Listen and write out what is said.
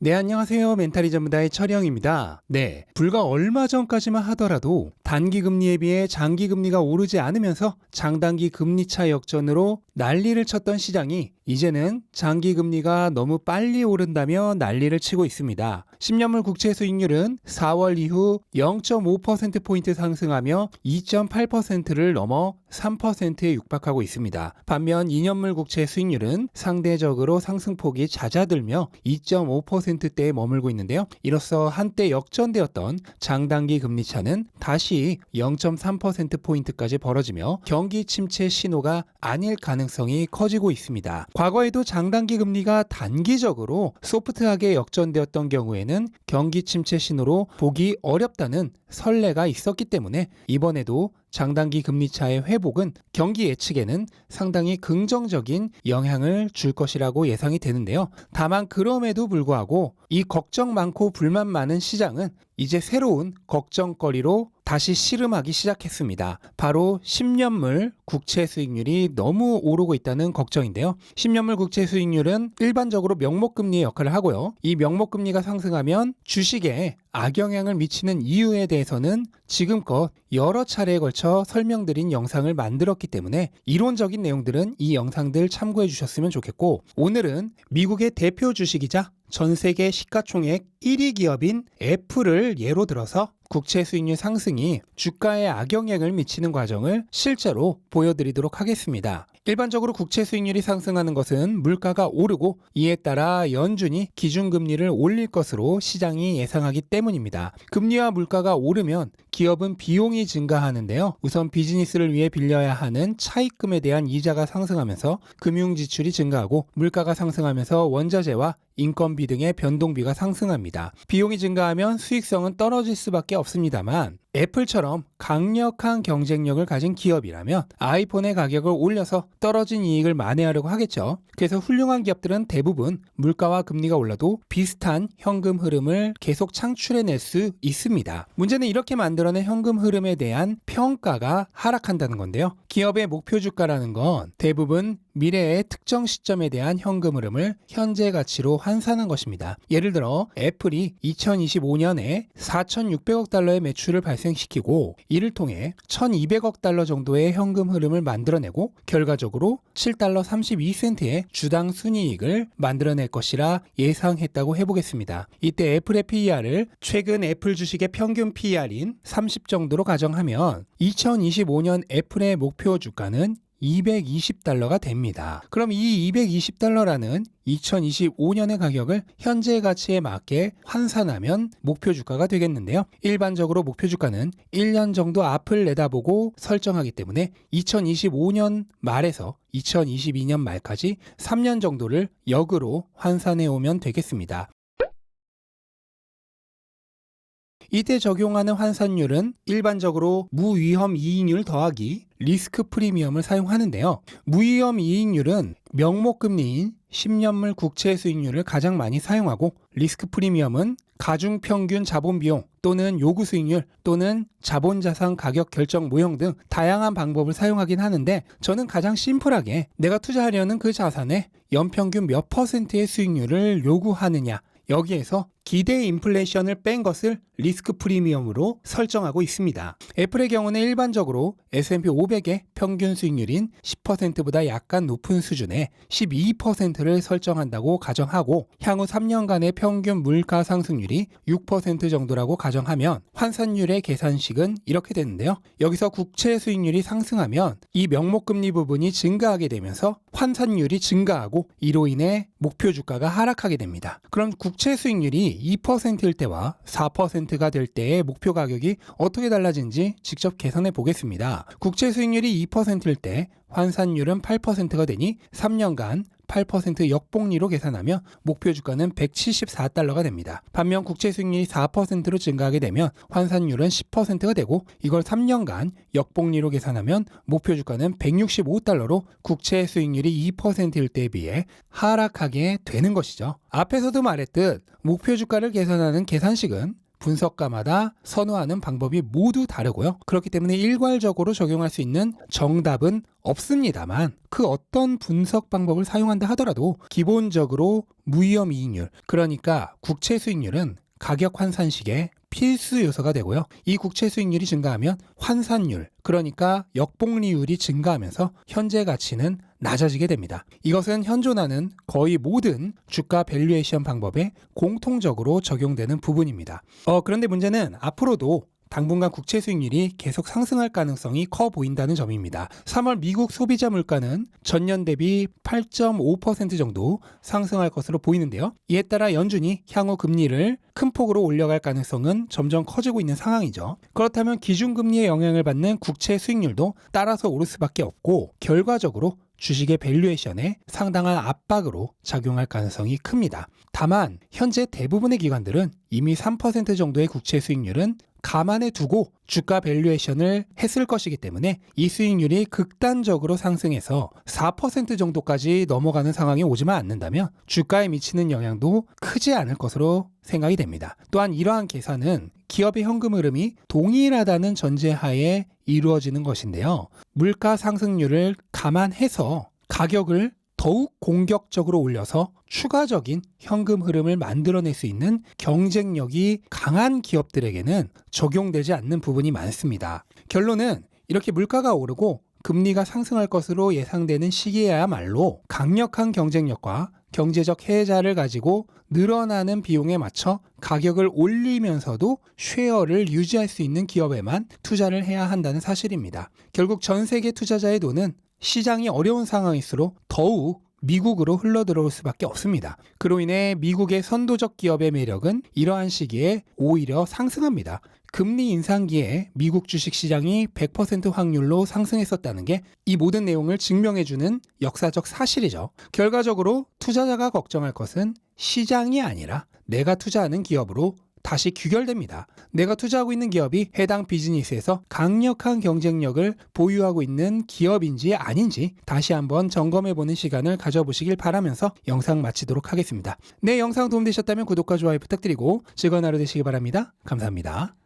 네, 안녕하세요. 멘탈이 전문가의 철영입니다. 네, 불과 얼마 전까지만 하더라도 단기 금리에 비해 장기 금리가 오르지 않으면서 장단기 금리 차 역전으로 난리를 쳤던 시장이 이제는 장기 금리가 너무 빨리 오른다며 난리를 치고 있습니다. 10년물 국채 수익률은 4월 이후 0.5%포인트 상승하며 2.8%를 넘어 3%에 육박하고 있습니다. 반면 2년물 국채 수익률은 상대적으로 상승폭이 잦아들며 2.5%대에 머물고 있는데요. 이로써 한때 역전되었던 장단기 금리 차는 다시 0.3%포인트까지 벌어지며 경기 침체 신호가 아닐 가능성이 커지고 있습니다. 과거에도 장단기 금리가 단기적으로 소프트하게 역전되었던 경우에는 경기 침체 신호로 보기 어렵다는 선례가 있었기 때문에 이번에도 장단기 금리 차의 회복은 경기 예측에는 상당히 긍정적인 영향을 줄 것이라고 예상이 되는데요. 다만 그럼에도 불구하고 이 걱정 많고 불만 많은 시장은 이제 새로운 걱정거리로 다시 씨름하기 시작했습니다. 바로 10년물 국채 수익률이 너무 오르고 있다는 걱정인데요. 10년물 국채 수익률은 일반적으로 명목금리의 역할을 하고요. 이 명목금리가 상승하면 주식에 악영향을 미치는 이유에 대해서는 지금껏 여러 차례에 걸쳐 설명드린 영상을 만들었기 때문에 이론적인 내용들은 이 영상들 참고해 주셨으면 좋겠고 오늘은 미국의 대표 주식이자 전 세계 시가총액 1위 기업인 애플을 예로 들어서 국채 수익률 상승이 주가에 악영향을 미치는 과정을 실제로 보여드리도록 하겠습니다. 일반적으로 국채 수익률이 상승하는 것은 물가가 오르고 이에 따라 연준이 기준금리를 올릴 것으로 시장이 예상하기 때문입니다. 금리와 물가가 오르면 기업은 비용이 증가하는데요. 우선 비즈니스를 위해 빌려야 하는 차입금에 대한 이자가 상승하면서 금융 지출이 증가하고 물가가 상승하면서 원자재와 인건비 등의 변동비가 상승합니다. 비용이 증가하면 수익성은 떨어질 수밖에 없습니다만 애플처럼 강력한 경쟁력을 가진 기업이라면 아이폰의 가격을 올려서 떨어진 이익을 만회하려고 하겠죠. 그래서 훌륭한 기업들은 대부분 물가와 금리가 올라도 비슷한 현금 흐름을 계속 창출해낼 수 있습니다. 문제는 이렇게 만들어낸 현금 흐름에 대한 평가가 하락한다는 건데요. 기업의 목표 주가라는 건 대부분 미래의 특정 시점에 대한 현금 흐름을 현재 가치로 환산한 것입니다. 예를 들어 애플이 2025년에 4,600억 달러의 매출을 발생시키고 이를 통해 1,200억 달러 정도의 현금 흐름을 만들어내고 결과적으로 7달러 32센트의 주당 순이익을 만들어낼 것이라 예상했다고 해보겠습니다. 이때 애플의 PER을 최근 애플 주식의 평균 PER인 30 정도로 가정하면 2025년 애플의 목표 주가는 220달러가 됩니다. 그럼 이 220달러라는 2025년의 가격을 현재 가치에 맞게 환산하면 목표 주가가 되겠는데요. 일반적으로 목표 주가는 1년 정도 앞을 내다보고 설정하기 때문에 2025년 말에서 2022년 말까지 3년 정도를 역으로 환산해 오면 되겠습니다. 이때 적용하는 환산율은 일반적으로 무위험 이익률 더하기 리스크 프리미엄을 사용하는데요. 무위험 이익률은 명목금리인 10년물 국채 수익률을 가장 많이 사용하고 리스크 프리미엄은 가중 평균 자본 비용 또는 요구 수익률 또는 자본 자산 가격 결정 모형 등 다양한 방법을 사용하긴 하는데 저는 가장 심플하게 내가 투자하려는 그 자산에 연평균 몇 퍼센트의 수익률을 요구하느냐 여기에서 기대 인플레이션을 뺀 것을 리스크 프리미엄으로 설정하고 있습니다. 애플의 경우는 일반적으로 S&P 500의 평균 수익률인 10%보다 약간 높은 수준의 12%를 설정한다고 가정하고 향후 3년간의 평균 물가 상승률이 6% 정도라고 가정하면 환산율의 계산식은 이렇게 되는데요. 여기서 국채 수익률이 상승하면 이 명목 금리 부분이 증가하게 되면서 환산율이 증가하고 이로 인해 목표 주가가 하락하게 됩니다. 그럼 국채 수익률이 2%일 때와 4%가 될 때의 목표 가격이 어떻게 달라진지 직접 계산해 보겠습니다. 국채 수익률이 2%일 때 환산율은 8%가 되니 3년간 8% 역복리로 계산하면 목표 주가는 174달러가 됩니다. 반면 국채 수익률이 4%로 증가하게 되면 환산율은 10%가 되고 이걸 3년간 역복리로 계산하면 목표 주가는 165달러로 국채 수익률이 2%일 때에 비해 하락하게 되는 것이죠. 앞에서도 말했듯 목표 주가를 계산하는 계산식은 분석가마다 선호하는 방법이 모두 다르고요. 그렇기 때문에 일괄적으로 적용할 수 있는 정답은 없습니다만 그 어떤 분석 방법을 사용한다 하더라도 기본적으로 무위험 이익률 그러니까 국채 수익률은 가격 환산식의 필수 요소가 되고요. 이 국채 수익률이 증가하면 환산율, 그러니까 역복리율이 증가하면서 현재 가치는 낮아지게 됩니다. 이것은 현존하는 거의 모든 주가 밸류에이션 방법에 공통적으로 적용되는 부분입니다. 어, 그런데 문제는 앞으로도 당분간 국채 수익률이 계속 상승할 가능성이 커 보인다는 점입니다. 3월 미국 소비자 물가는 전년 대비 8.5% 정도 상승할 것으로 보이는데요. 이에 따라 연준이 향후 금리를 큰 폭으로 올려갈 가능성은 점점 커지고 있는 상황이죠. 그렇다면 기준금리의 영향을 받는 국채 수익률도 따라서 오를 수밖에 없고 결과적으로 주식의 밸류에이션에 상당한 압박으로 작용할 가능성이 큽니다. 다만 현재 대부분의 기관들은 이미 3% 정도의 국채 수익률은 감안해 두고 주가 밸류에이션을 했을 것이기 때문에 이 수익률이 극단적으로 상승해서 4% 정도까지 넘어가는 상황이 오지만 않는다면 주가에 미치는 영향도 크지 않을 것으로 생각이 됩니다. 또한 이러한 계산은 기업의 현금 흐름이 동일하다는 전제하에 이루어지는 것인데요. 물가 상승률을 감안해서 가격을 더욱 공격적으로 올려서 추가적인 현금 흐름을 만들어낼 수 있는 경쟁력이 강한 기업들에게는 적용되지 않는 부분이 많습니다. 결론은 이렇게 물가가 오르고 금리가 상승할 것으로 예상되는 시기에야말로 강력한 경쟁력과 경제적 해자를 가지고 늘어나는 비용에 맞춰 가격을 올리면서도 쉐어를 유지할 수 있는 기업에만 투자를 해야 한다는 사실입니다. 결국 전 세계 투자자의 돈은 시장이 어려운 상황일수록 더욱 미국으로 흘러들어올 수밖에 없습니다. 그로 인해 미국의 선도적 기업의 매력은 이러한 시기에 오히려 상승합니다. 금리 인상기에 미국 주식 시장이 100% 확률로 상승했었다는 게 이 모든 내용을 증명해주는 역사적 사실이죠. 결과적으로 투자자가 걱정할 것은 시장이 아니라 내가 투자하는 기업으로 다시 규결됩니다. 내가 투자하고 있는 기업이 해당 비즈니스에서 강력한 경쟁력을 보유하고 있는 기업인지 아닌지 다시 한번 점검해 보는 시간을 가져보시길 바라면서 영상 마치도록 하겠습니다. 내 영상 도움되셨다면 구독과 좋아요 부탁드리고 즐거운 하루 되시기 바랍니다. 감사합니다.